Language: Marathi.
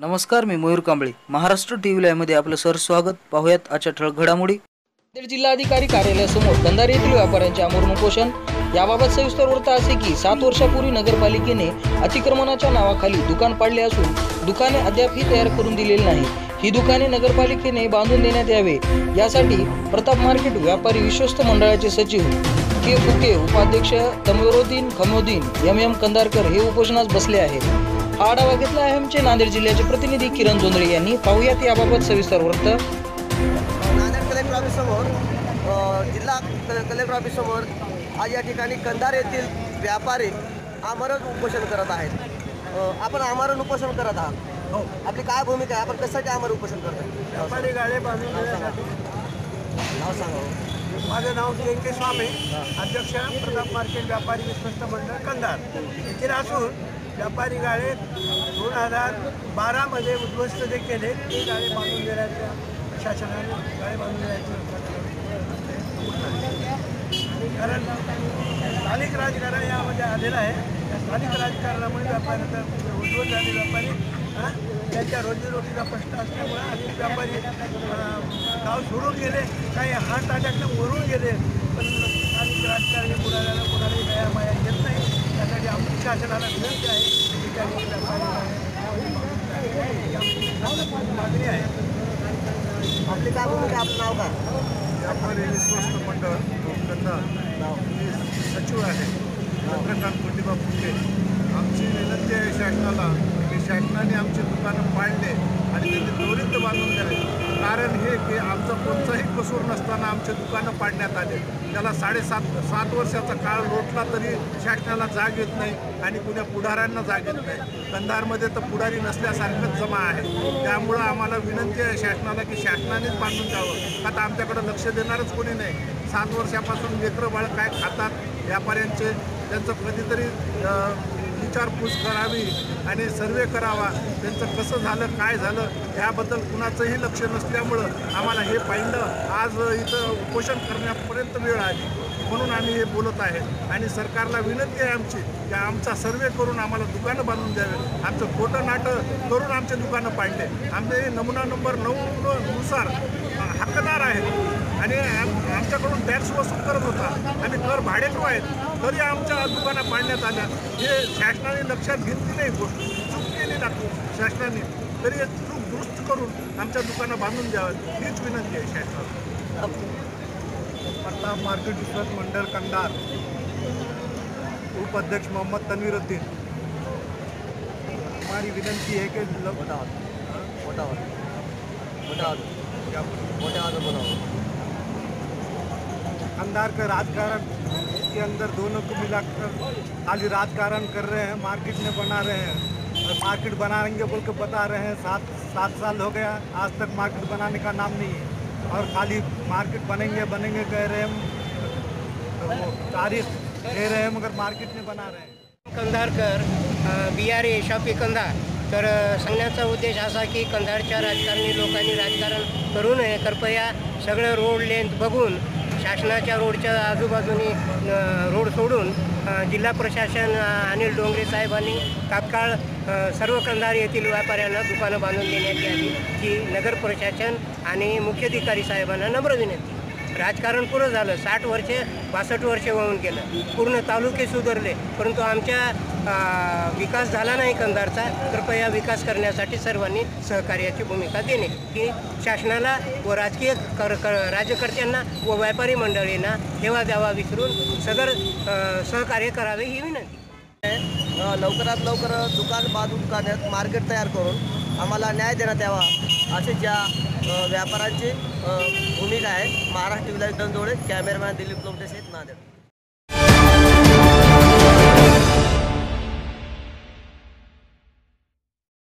नमस्कार मी मयूर कांबळे. महाराष्ट्र टीव्ही लाईव्हमध्ये आपलं सर स्वागत. पाहुयात आजच्या ठळक घडामोडी. नांदेड जिल्हाधिकारी कार्यालयासमोर कंधार येथील व्यापाऱ्यांचे आमरण उपोषण याबाबत सविस्तर वृत्त असे की सात वर्षापूर्वी नगरपालिकेने अतिक्रमणाच्या नावाखाली दुकान पाडले असून दुकाने अद्यापही तयार करून दिलेली नाही. ही दुकाने नगरपालिकेने बांधून देण्यात यावे. यासाठी प्रताप मार्केट व्यापारी विश्वस्त मंडळाचे सचिव के. फुके उपाध्यक्ष तमरुद्दीन खमोद्दीन एम. एम. कंधारकर हे उपोषणास बसले आहेत. आढावा घेतला आहे आमचे नांदेड जिल्ह्याचे प्रतिनिधी किरण जोंधळे यांनी. पाहुयात याबाबत सविस्तर वृत्त. नांदेड कलेक्टर ऑफिससमोर जिल्हा कले- कलेक्टर ऑफिससमोर आज या ठिकाणी कंधार येथील व्यापारी आमरण उपोषण करत आहेत. आपण आमरण उपोषण करत आहात. हो. आपली काय भूमिका आहे? आपण कशासाठी आमरण उपोषण करतो व्यापारी गाळे बांधून देण्यासाठी. नाव सांगा. माझं नाव के स्वामी अध्यक्ष प्रताप मार्केट व्यापारी विश्वस्त मंडळ कंधार. येथील असून व्यापारी गाळे दोन हजार बारामध्ये उद्ध्वस्त जे केले ते गाळे बांधून देण्याच्या शासनाने गाळे बांधून देण्याचे कारण स्थानिक राजकारण यामध्ये आलेलं आहे. त्या स्थानिक राजकारणामुळे व्यापाऱ्याचा उद्ध्वस्त झाले व्यापारी त्यांच्या रोजीरोटीचा प्रश्न असल्यामुळे अनेक व्यापारी गाव सोडून गेले. काही हात अटॅकनं मरून गेले. पण स्थानिक राजकारणी कुणाला कुणालाही दया माया येत नाही. त्यासाठी आमची शासनाला विनंती आहे की त्यांनी व्यापारी मागणी आहे. आपली काय? आपलं नाव काय? व्यापारी विश्वस्त मंडळ मी सचिव आहे. चंद्रकांत पंडिबा फुटे आमची विनंती आहे शासनाला की शासनाने आमची दुकानं पाडले आणि त्यांनी त्वरित बांधून द्यावे कारण हे की आमचा कोणताही कसूर नसताना आमचे दुकानं पाडण्यात आले. त्याला साडेसात सात वर्षाचा काळ लोटला तरी शासनाला जाग येत नाही आणि कुण्या पुढाऱ्यांना जाग येत नाही. कंधारमध्ये तर पुढारी नसल्यासारखंच जमा आहे. त्यामुळं आम्हाला विनंती आहे शासनाला की शासनानेच बांधून द्यावं आता आमच्याकडं लक्ष देणारच कोणी नाही. सात वर्षापासून लेकरं बाळ काय खातात? व्यापाऱ्यांचे त्यांचं कधीतरी विचारपूस करावी आणि सर्वे करावा. त्यांचं कसं झालं काय झालं ह्याबद्दल कुणाचंही लक्ष नसल्यामुळं आम्हाला हे पाहिलं. आज इथं उपोषण करण्यापर्यंत वेळ आली. म्हणून आम्ही हे बोलत आहे. आणि सरकारला विनंती आहे आमची की आमचा सर्वे करून आम्हाला दुकानं बांधून द्यावे. आमचं खोटं नाटं करून आमचे दुकानं पाडले. आमचे नमुना नंबर नऊ नुसार हक्कदार आहेत. आणि आम- आमच्याकडून टॅक्स वसूल करत होता. आम्ही कर भाडेकरू आहेत तरी आमच्या दुकानं पाडण्यात आल्या. हे शासनाने लक्षात घेतली नाही गोष्ट. चूक केली लागतो शासनाने. तरी हे चूक दुरुस्त करून आमच्या दुकानं बांधून द्यावं हीच विनंती आहे शासनाला. प्रताप मार्केट विश्वास मंडळ कंधार उपाध्यक्ष मोहम्मद तनवीरुद्दीन. हमारी विनंती है कि लोग मोठा आवाज. मोठा आवाज. अंधार का राजकारण के अंदर दोनों को मिलाकर खाली राजकारण कर रहे हैं मार्केट में बना रहे हैं। और मार्केट बनाएँगे बोल के बता रहे हैं सात सात साल हो गया आज तक मार्केट बनाने का नाम नहीं है। और खाली मार्केट बनेंगे बनेंगे कह रहे हैं तो वो तारीख दे रहे हैं मगर मार्केट में बना रहे हैं। Kandharkar B R A shoppe Kandhar. तर अ, सांगण्याचा उद्देश असा की कंधारच्या राजकारणी लोकांनी राजकारण करू नये कृपया सगळं रोड लेंथ बघून शासनाच्या रोडच्या आजूबाजूनी रोड सोडून जिल्हा प्रशासन अनिल डोंगरे साहेबांनी तात्काळ सर्व कंधार येथील व्यापाऱ्यांना दुकानं बांधून देण्यात यावी ही नगर प्रशासन आणि मुख्याधिकारी साहेबांना नम्र विनंती. राजकारण पुरं झालं साठ वर्षे बासष्ट वर्षे होऊन गेलं. पूर्ण तालुके सुधारले परंतु आमच्या विकास झाला नाही कंधारचा कृपया विकास करण्यासाठी सर्वांनी सहकार्याची भूमिका देणे. की शासनाला व राजकीय कर कर राज्यकर्त्यांना व व्यापारी मंडळींना हेवा द्यावा विसरून सदर सहकार्य करावे ही विनंती. लवकरात लवकर दुकान बाद दुकानात मार्केट तयार करून आम्हाला न्याय देण्यात यावा असे ज्या व्यापाऱ्यांची भूमिका आहे. महाराष्ट्र विलास दंदोळे कॅमेरामॅन दिलीप लोमटे नांदेड